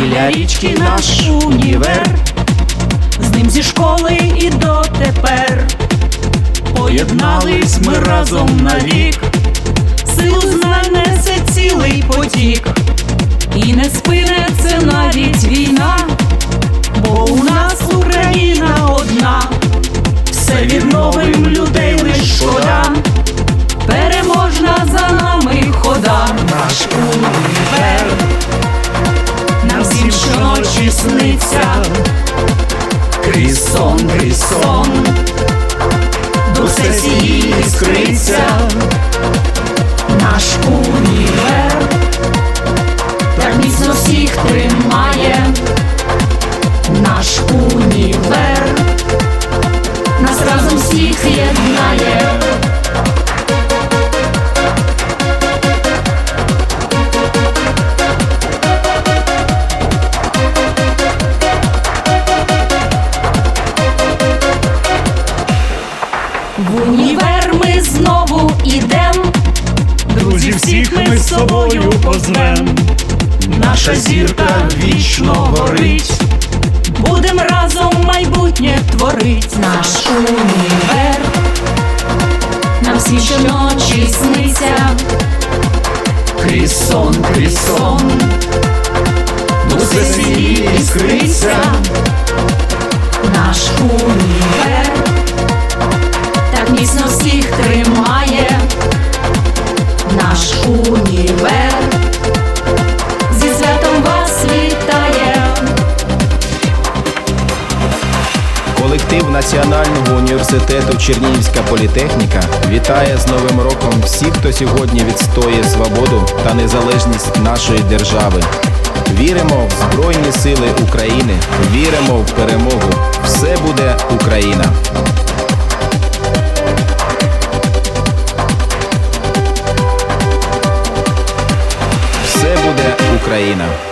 Чернігівський наш універ, з ним зі школи і дотепер. Поєднались ми разом навік, сил знань несе цілий потік, і не спине це навіть війна, бо у нас Україна одна, все відновим людей сниться, крізь сон, крізь сон до сесії іскриться універ ми знову ідем, друзів всіх ми з собою позвем. Наша зірка вічно горить, будем разом майбутнє творить. Наш універ. Нам всі щоночі сниться, крізь сон, крізь сон, до сесії іскриться, наш універ універ. Зі святом вас вітає. Колектив Національного університету Чернігівська політехніка вітає з Новим роком всіх, хто сьогодні відстоює свободу та незалежність нашої держави. Віримо в Збройні Сили України, віримо в перемогу. Все буде Україна! Україна!